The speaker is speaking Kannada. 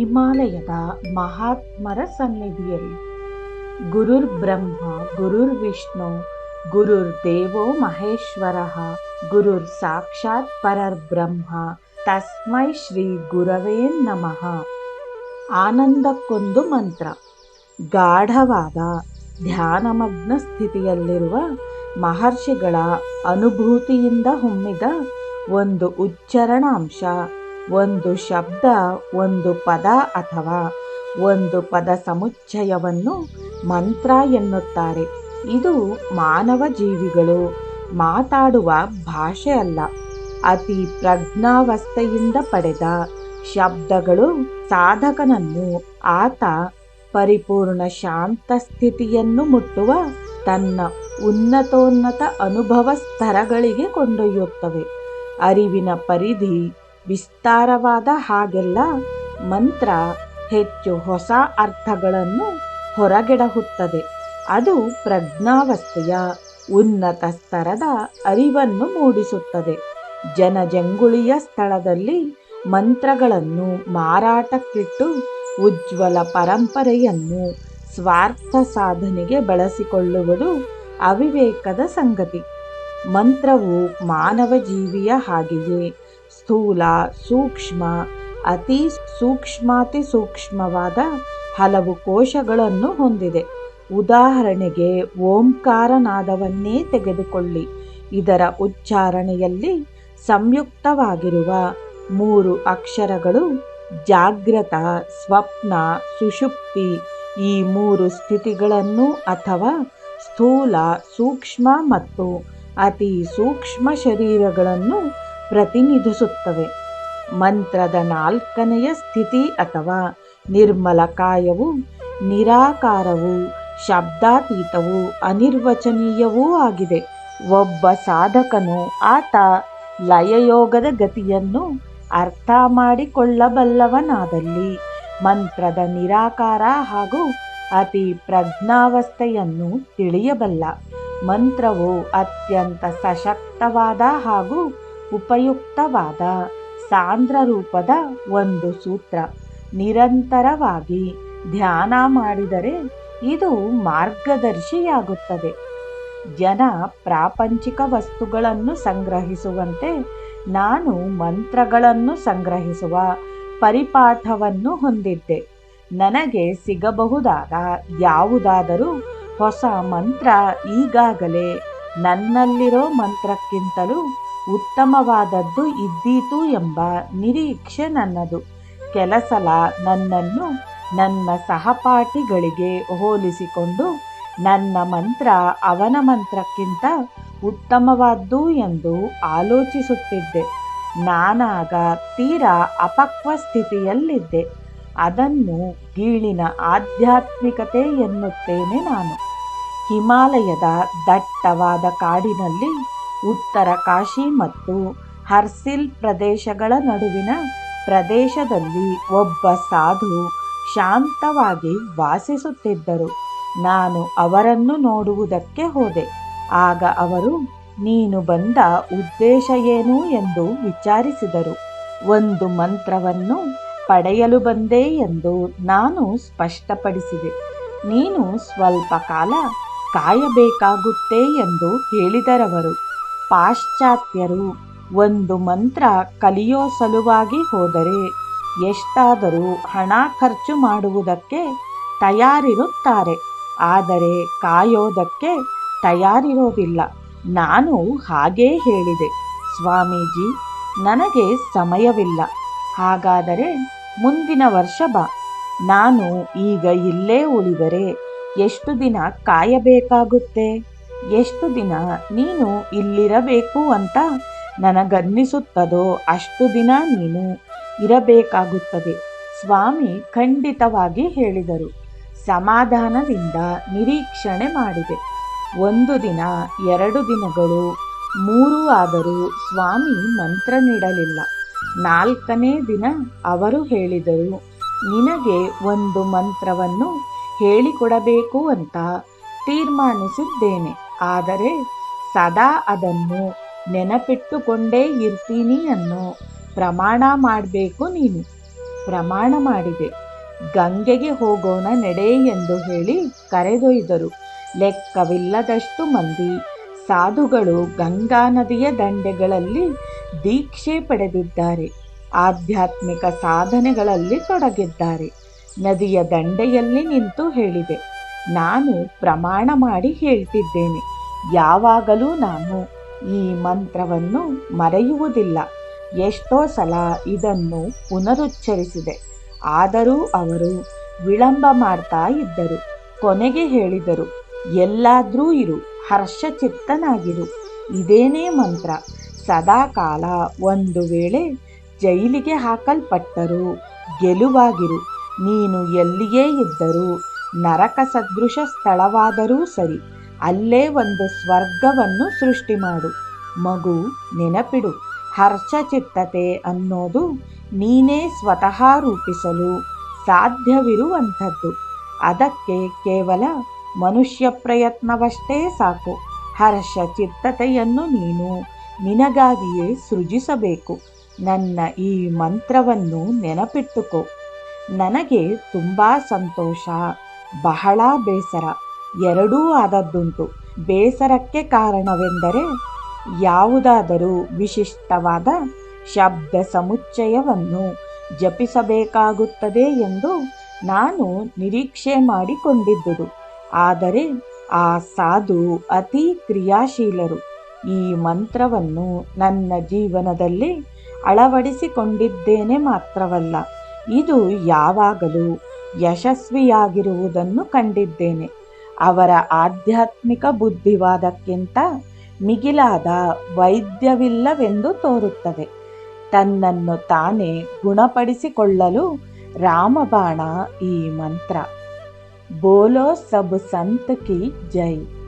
ಹಿಮಾಲಯದ ಮಹಾತ್ಮರ ಸನ್ನಿಧಿಯಲ್ಲಿ. ಗುರುರ್ ಬ್ರಹ್ಮ, ಗುರುರ್ ವಿಷ್ಣು, ಗುರುರ್ ದೇವೋ ಮಹೇಶ್ವರ, ಗುರುರ್ ಸಾಕ್ಷಾತ್ ಬ್ರಹ್ಮ, ತಸ್ಮೈ ಶ್ರೀ ಗುರವೇ ನಮಃ. ಆನಂದಕ್ಕೊಂದು ಮಂತ್ರ. ಗಾಢವಾದ, ಧ್ಯಾನಮಗ್ನ ಸ್ಥಿತಿಯಲ್ಲಿರುವ ಮಹರ್ಷಿಗಳ ಅನುಭೂತಿಯಿಂದ ಹೊಮ್ಮಿದ ಒಂದು ಉಚ್ಚರಣಾಂಶ ಒಂದು ಶಬ್ದ, ಒಂದು ಪದ ಅಥವಾ ಒಂದು ಪದ ಸಮುಚ್ಚಯವನ್ನು ಮಂತ್ರ ಎನ್ನುತ್ತಾರೆ. ಇದು ಮಾನವ ಜೀವಿಗಳು ಮಾತಾಡುವ ಭಾಷೆ ಅಲ್ಲ. ಅತಿ ಪ್ರಜ್ಞಾವಸ್ಥೆಯಿಂದ ಪಡೆದ ಶಬ್ದಗಳು ಸಾಧಕನನ್ನು ಆತ ಪರಿಪೂರ್ಣ ಶಾಂತ ಸ್ಥಿತಿಯನ್ನು ಮುಟ್ಟುವ ತನ್ನ ಉನ್ನತೋನ್ನತ ಅನುಭವ ಸ್ತರಗಳಿಗೆ ಕೊಂಡೊಯ್ಯುತ್ತವೆ. ಅರಿವಿನ ಪರಿಧಿ ವಿಸ್ತಾರವಾದ ಹಾಗೆಲ್ಲ ಮಂತ್ರ ಹೆಚ್ಚು ಹೊಸ ಅರ್ಥಗಳನ್ನು ಹೊರಗೆಡಹುತ್ತದೆ. ಅದು ಪ್ರಜ್ಞಾವಸ್ಥೆಯ ಉನ್ನತ ಸ್ತರದ ಅರಿವನ್ನು ಮೂಡಿಸುತ್ತದೆ. ಜನಜಂಗುಳಿಯ ಸ್ಥಳದಲ್ಲಿ ಮಂತ್ರಗಳನ್ನು ಮಾರಾಟಕ್ಕಿಟ್ಟು ಉಜ್ವಲ ಪರಂಪರೆಯನ್ನು ಸ್ವಾರ್ಥ ಸಾಧನೆಗೆ ಬಳಸಿಕೊಳ್ಳುವುದು ಅವಿವೇಕದ ಸಂಗತಿ. ಮಂತ್ರವು ಮಾನವ ಜೀವಿಯ ಹಾಗೆಯೇ ಸ್ಥೂಲ, ಸೂಕ್ಷ್ಮ, ಅತಿ ಸೂಕ್ಷ್ಮಾತಿ ಸೂಕ್ಷ್ಮವಾದ ಹಲವು ಕೋಶಗಳನ್ನು ಹೊಂದಿದೆ. ಉದಾಹರಣೆಗೆ, ಓಂಕಾರನಾದವನ್ನೇ ತೆಗೆದುಕೊಳ್ಳಿ. ಇದರ ಉಚ್ಚಾರಣೆಯಲ್ಲಿ ಸಂಯುಕ್ತವಾಗಿರುವ ಮೂರು ಅಕ್ಷರಗಳು ಜಾಗ್ರತ, ಸ್ವಪ್ನ, ಸುಷುಪ್ತಿ ಈ ಮೂರು ಸ್ಥಿತಿಗಳನ್ನು ಅಥವಾ ಸ್ಥೂಲ, ಸೂಕ್ಷ್ಮ ಮತ್ತು ಅತಿ ಸೂಕ್ಷ್ಮ ಶರೀರಗಳನ್ನು ಪ್ರತಿನಿಧಿಸುತ್ತವೆ. ಮಂತ್ರದ ನಾಲ್ಕನೆಯ ಸ್ಥಿತಿ ಅಥವಾ ನಿರ್ಮಲಕಾಯವು ನಿರಾಕಾರವು, ಶಬ್ದಾತೀತವು, ಅನಿರ್ವಚನೀಯವೂ ಆಗಿದೆ. ಒಬ್ಬ ಸಾಧಕನು ಆತ ಲಯಯೋಗದ ಗತಿಯನ್ನು ಅರ್ಥ ಮಾಡಿಕೊಳ್ಳಬಲ್ಲವನಾದಲ್ಲಿ ಮಂತ್ರದ ನಿರಾಕಾರ ಹಾಗೂ ಅತಿ ಪ್ರಜ್ಞಾವಸ್ಥೆಯನ್ನು ತಿಳಿಯಬಲ್ಲ. ಮಂತ್ರವು ಅತ್ಯಂತ ಸಶಕ್ತವಾದ ಹಾಗೂ ಉಪಯುಕ್ತವಾದ ಸಾಂದ್ರ ರೂಪದ ಒಂದು ಸೂತ್ರ. ನಿರಂತರವಾಗಿ ಧ್ಯಾನ ಮಾಡಿದರೆ ಇದು ಮಾರ್ಗದರ್ಶಿಯಾಗುತ್ತದೆ. ಜನ ಪ್ರಾಪಂಚಿಕ ವಸ್ತುಗಳನ್ನು ಸಂಗ್ರಹಿಸುವಂತೆ ನಾನು ಮಂತ್ರಗಳನ್ನು ಸಂಗ್ರಹಿಸುವ ಪರಿಪಾಠವನ್ನು ಹೊಂದಿದ್ದೆ. ನನಗೆ ಸಿಗಬಹುದಾದ ಯಾವುದಾದರೂ ಹೊಸ ಮಂತ್ರ ಈಗಾಗಲೇ ನನ್ನಲ್ಲಿರೋ ಮಂತ್ರಕ್ಕಿಂತಲೂ ಉತ್ತಮವಾದದ್ದು ಇದ್ದೀತು ಎಂಬ ನಿರೀಕ್ಷೆ ನನ್ನದು. ಕೆಲಸಲ ನನ್ನನ್ನು ನನ್ನ ಸಹಪಾಠಿಗಳಿಗೆ ಹೋಲಿಸಿಕೊಂಡು ನನ್ನ ಮಂತ್ರ ಅವನ ಮಂತ್ರಕ್ಕಿಂತ ಉತ್ತಮವಾದ್ದು ಎಂದು ಆಲೋಚಿಸುತ್ತಿದ್ದೆ. ನಾನಾಗ ತೀರಾ ಅಪಕ್ವ ಸ್ಥಿತಿಯಲ್ಲಿದ್ದೆ. ಅದನ್ನು ಗೀಳಿನ ಆಧ್ಯಾತ್ಮಿಕತೆ ಎನ್ನುತ್ತೇನೆ ನಾನು. ಹಿಮಾಲಯದ ದಟ್ಟವಾದ ಕಾಡಿನಲ್ಲಿ ಉತ್ತರ ಕಾಶಿ ಮತ್ತು ಹರ್ಸಿಲ್ ಪ್ರದೇಶಗಳ ನಡುವಿನ ಪ್ರದೇಶದಲ್ಲಿ ಒಬ್ಬ ಸಾಧು ಶಾಂತವಾಗಿ ವಾಸಿಸುತ್ತಿದ್ದರು. ನಾನು ಅವರನ್ನು ನೋಡುವುದಕ್ಕೆ ಹೋದೆ. ಆಗ ಅವರು, ನೀನು ಬಂದ ಉದ್ದೇಶ ಏನು ಎಂದು ವಿಚಾರಿಸಿದರು. ಒಂದು ಮಂತ್ರವನ್ನು ಪಡೆಯಲು ಬಂದೆ ಎಂದು ನಾನು ಸ್ಪಷ್ಟಪಡಿಸಿದೆ. ನೀನು ಸ್ವಲ್ಪ ಕಾಲ ಕಾಯಬೇಕಾಗುತ್ತೆ ಎಂದು ಹೇಳಿದರವರು. ಪಾಶ್ಚಾತ್ಯರು ಒಂದು ಮಂತ್ರ ಕಲಿಯೋ ಸಲುವಾಗಿ ಹೋದರೆ ಎಷ್ಟಾದರೂ ಹಣ ಖರ್ಚು ಮಾಡುವುದಕ್ಕೆ ತಯಾರಿರುತ್ತಾರೆ. ಆದರೆ ಕಾಯೋದಕ್ಕೆ ತಯಾರಿರೋದಿಲ್ಲ. ನಾನು ಹಾಗೇ ಹೇಳಿದೆ. ಸ್ವಾಮೀಜಿ, ನನಗೆ ಸಮಯವಿಲ್ಲ. ಹಾಗಾದರೆ ಮುಂದಿನ ವರ್ಷ ಬಾ. ನಾನು ಈಗ ಇಲ್ಲೇ ಉಳಿದರೆ ಎಷ್ಟು ದಿನ ಕಾಯಬೇಕಾಗುತ್ತೆ? ಎಷ್ಟು ದಿನ ನೀನು ಇಲ್ಲಿರಬೇಕು ಅಂತ ನನಗನ್ನಿಸುತ್ತದೋ ಅಷ್ಟು ದಿನ ನೀನು ಇರಬೇಕಾಗುತ್ತದೆ. ಸ್ವಾಮಿ ಖಂಡಿತವಾಗಿ ಹೇಳಿದರು. ಸಮಾಧಾನದಿಂದ ನಿರೀಕ್ಷಣೆ ಮಾಡಿದೆ. ಒಂದು ದಿನ, ಎರಡು ದಿನಗಳು, ಮೂರು ಆದರೂ ಸ್ವಾಮಿ ಮಂತ್ರ ನೀಡಲಿಲ್ಲ. ನಾಲ್ಕನೇ ದಿನ ಅವರು ಹೇಳಿದರು, ನಿನಗೆ ಒಂದು ಮಂತ್ರವನ್ನು ಹೇಳಿಕೊಡಬೇಕು ಅಂತ ತೀರ್ಮಾನಿಸಿದ್ದೇನೆ. ಆದರೆ ಸದಾ ಅದನ್ನು ನೆನಪಿಟ್ಟುಕೊಂಡೇ ಇರ್ತೀನಿ ಅನ್ನೋ ಪ್ರಮಾಣ ಮಾಡಬೇಕು ನೀನು. ಪ್ರಮಾಣ ಮಾಡಿದೆ. ಗಂಗೆಗೆ ಹೋಗೋಣ ನಡೆ ಎಂದು ಹೇಳಿ ಕರೆದೊಯ್ದರು. ಲೆಕ್ಕವಿಲ್ಲದಷ್ಟು ಮಂದಿ ಸಾಧುಗಳು ಗಂಗಾ ನದಿಯ ದಂಡೆಗಳಲ್ಲಿ ದೀಕ್ಷೆ ಪಡೆದಿದ್ದಾರೆ. ಆಧ್ಯಾತ್ಮಿಕ ಸಾಧನೆಗಳಲ್ಲಿ ತೊಡಗಿದ್ದಾರೆ. ನದಿಯ ದಂಡೆಯಲ್ಲಿ ನಿಂತು ಹೇಳಿದೆ. ನಾನು ಪ್ರಮಾಣ ಮಾಡಿ ಹೇಳ್ತಿದ್ದೇನೆ. ಯಾವಾಗಲೂ ನಾನು ಈ ಮಂತ್ರವನ್ನು ಮರೆಯುವುದಿಲ್ಲ. ಎಷ್ಟೋ ಸಲ ಇದನ್ನು ಪುನರುಚ್ಚರಿಸಿದೆ. ಆದರೂ ಅವರು ವಿಳಂಬ ಮಾಡ್ತಾ ಇದ್ದರು. ಕೊನೆಗೆ ಹೇಳಿದರು, ಎಲ್ಲಾದರೂ ಇರು, ಹರ್ಷಚಿತ್ತನಾಗಿರು. ಇದೇನೇ ಮಂತ್ರ. ಸದಾಕಾಲ ಒಂದು ವೇಳೆ ಜೈಲಿಗೆ ಹಾಕಲ್ಪಟ್ಟರೂ ಗೆಲುವಾಗಿರು. ನೀನು ಎಲ್ಲಿಯೇ ಇದ್ದರೂ ನರಕ ಸದೃಶ ಸ್ಥಳವಾದರೂ ಸರಿ. ಅಲ್ಲೇ ಒಂದು ಸ್ವರ್ಗವನ್ನು ಸೃಷ್ಟಿ ಮಾಡು. ಮಗು, ನೆನಪಿಡು. ಹರ್ಷಚಿತ್ತತೆ ಅನ್ನೋದು ನೀನೇ ಸ್ವತಃ ರೂಪಿಸಲು ಸಾಧ್ಯವಿರುವಂಥದ್ದು. ಅದಕ್ಕೆ ಕೇವಲ ಮನುಷ್ಯ ಪ್ರಯತ್ನವಷ್ಟೇ ಸಾಕು. ಹರ್ಷ ಚಿತ್ತತೆಯನ್ನು ನೀನು ನಿನಗಾಗಿಯೇ ಸೃಜಿಸಬೇಕು. ನನ್ನ ಈ ಮಂತ್ರವನ್ನು ನೆನಪಿಟ್ಟುಕೋ. ನನಗೆ ತುಂಬ ಸಂತೋಷ, ಬಹಳ ಬೇಸರ. ಎರಡೂ ಆದದ್ದುಂಟು. ಬೇಸರಕ್ಕೆ ಕಾರಣವೆಂದರೆ ಯಾವುದಾದರೂ ವಿಶಿಷ್ಟವಾದ ಶಬ್ದ ಸಮುಚ್ಚಯವನ್ನು ಜಪಿಸಬೇಕಾಗುತ್ತದೆ ಎಂದು ನಾನು ನಿರೀಕ್ಷೆ ಮಾಡಿಕೊಂಡಿದ್ದುದು. ಆದರೆ ಆ ಸಾಧು ಅತಿ ಕ್ರಿಯಾಶೀಲರು ಈ ಮಂತ್ರವನ್ನು ನನ್ನ ಜೀವನದಲ್ಲಿ ಅಳವಡಿಸಿಕೊಂಡಿದ್ದೇನೆ ಮಾತ್ರವಲ್ಲ, ಇದು ಯಾವಾಗಲೂ ಯಶಸ್ವಿಯಾಗಿರುವುದನ್ನು ಕಂಡಿದ್ದೇನೆ. ಅವರ ಆಧ್ಯಾತ್ಮಿಕ ಬುದ್ಧಿವಾದಕ್ಕಿಂತ ಮಿಗಿಲಾದ ವೈದ್ಯವಿಲ್ಲವೆಂದು ತೋರುತ್ತದೆ. ತನ್ನನ್ನು ತಾನೇ ಗುಣಪಡಿಸಿಕೊಳ್ಳಲು ರಾಮಬಾಣ ಈ ಮಂತ್ರ. ಬೋಲೋ ಸಬ್ ಸಂತ ಕಿ ಜೈ.